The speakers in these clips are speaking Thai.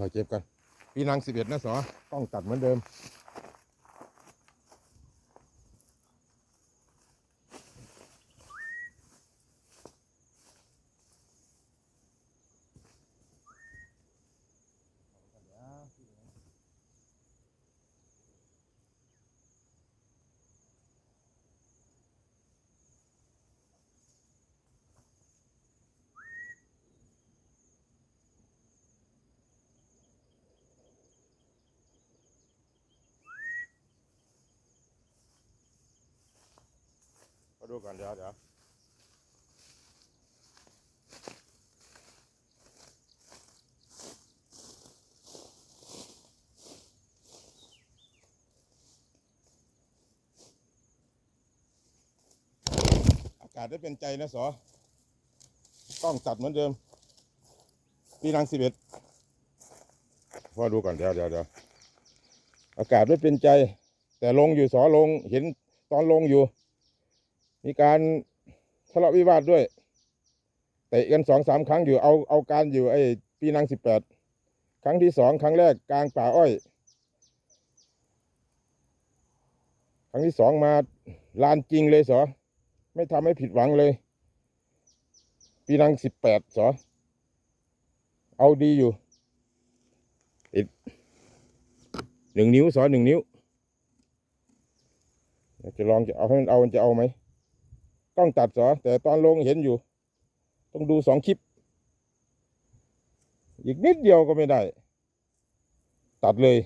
ค่อยเก็บกัน ปีนังสิบเอ็ดนะสอต้องตัดเหมือนเดิม มาดูก่อนเดี๋ยวเดี๋ยวอากาศได้เป็นใจนะสอต้องตัดเหมือนเดิม ปีนังสิบเอ็ดพอดูก่อนเดี๋ยวเดี๋ยวเดี๋ยวอากาศไม่เป็นใจ แต่ลงอยู่สอลงเห็นตอนลงอยู่ มีการทะเลาะวิวาทด้วยเตะกันสองสามครั้งอยู่เอาเอาการอยู่ไอ้ปีนังสิบแปดครั้งที่สองครั้งแรกกลางป่าอ้อย ครั้งที่สองมาลานจริงเลยสอไม่ทำให้ผิดหวังเลย ปีนังสิบแปดสอเอาดีอยู่ติดหนึ่งนิ้วสอหนึ่งนิ้วเดี๋ยวจะลองจะเอาให้มันเอามันจะเอาไหม ต้องตัดสอแต่ตอนลงเห็นอยู่ ต้องดูสองคลิป อีกนิดเดียวก็ไม่ได้ ตัดเลย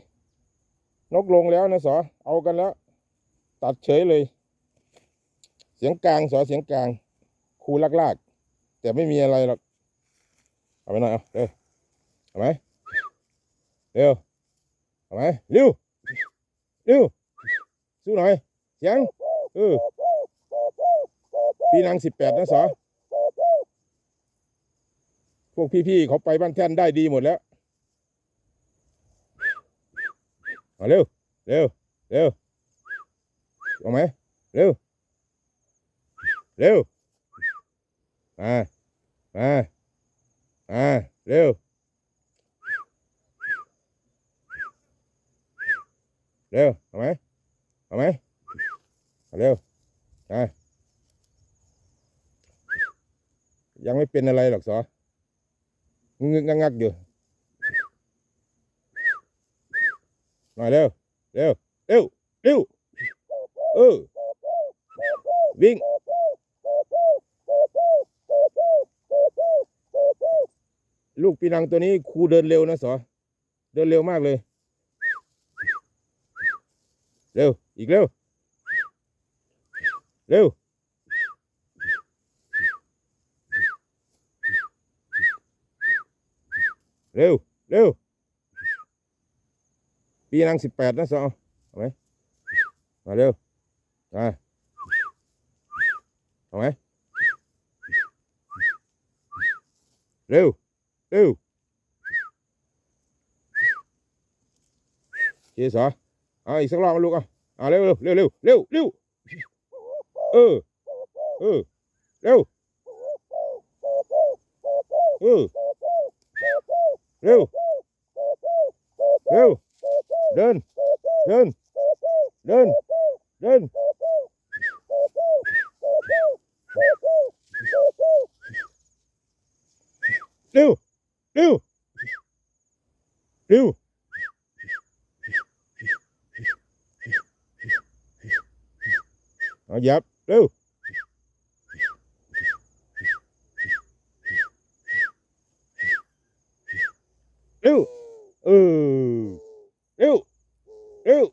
นกลงแล้วนะสอเอากันแล้ว ตัดเฉยเลย เสียงกลางสอเสียงกลางคูลากลากๆแต่ไม่มีอะไรหรอกเอาไปหน่อยเอาเร็วเอาไหมเร็วเอาไหมเร็วเร็วสู้หน่อยเสียงเออ ปีนังสิบแปดนะสอพวกพี่ๆเขาไปบ้านแท่นได้ดีหมดแล้วเอาเร็ว เร็ว เร็วเอาไหมเร็ว เร็วมามามาเร็ว เร็วเอาไหมเอาไหมเอาเร็วมา ยังไม่เป็นอะไรหรอกสองึกงักงักอยู่หน่อยเร็วเร็วเร็วเร็วเออวิ่งลูกปีนังตัวนี้ครูเดินเร็วนะสอเดินเร็วมากเลย เร็ว อีกเร็ว เร็ว เร็ว เร็ว ปีนังสิบแปดนะสอเอาไหมมาเร็วมาเอาไหมเร็ว เร็วเชียสอเอาอีกสักรอบมาลูกอาเอาเร็วเร็วเร็วเร็วเร็วเร็วเออ เออ เร็ว เออ เร็ว เร็ว เดิน เดิน เดิน เดิน เร็ว เร็ว เร็วเอาเหยับเร็ว เร็วเออเร็วเร็ว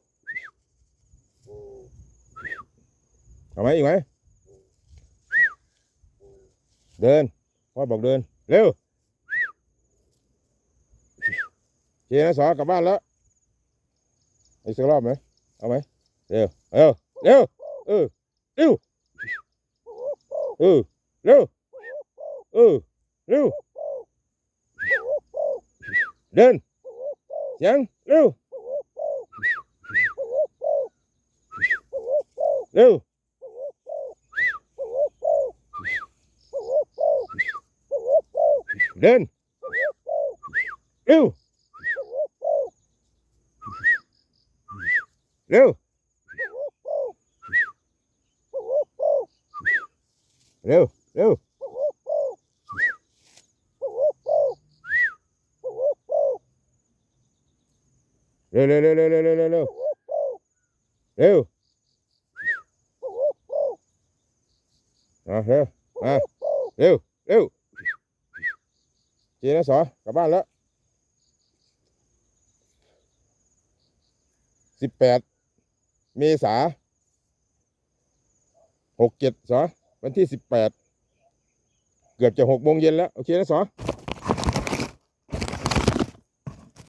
เอาไหมอีกไหมเดินพ่อบอกเดิน เร็วเชีนะสอกลับบ้านแล้วอีกสักรอบไหมเอาไหมเร็วเร็วเร็วเออเร็วเออเร็วเออเร็ว เดินยังเร็วเร็วเดินเร็วเร็วเร็วเร็ว ร็วเร็วเร็วเร็วเร็วเร็วเร็วเร็วเร็วอะเร็วอะเร็วเร็วเจนะสอกลับบ้านแล้วสิบแปดเมษาหกเจ็ดสอวันที่สิบแปดเกือบจะหกโมงเย็นแล้ว โอเคนะสอ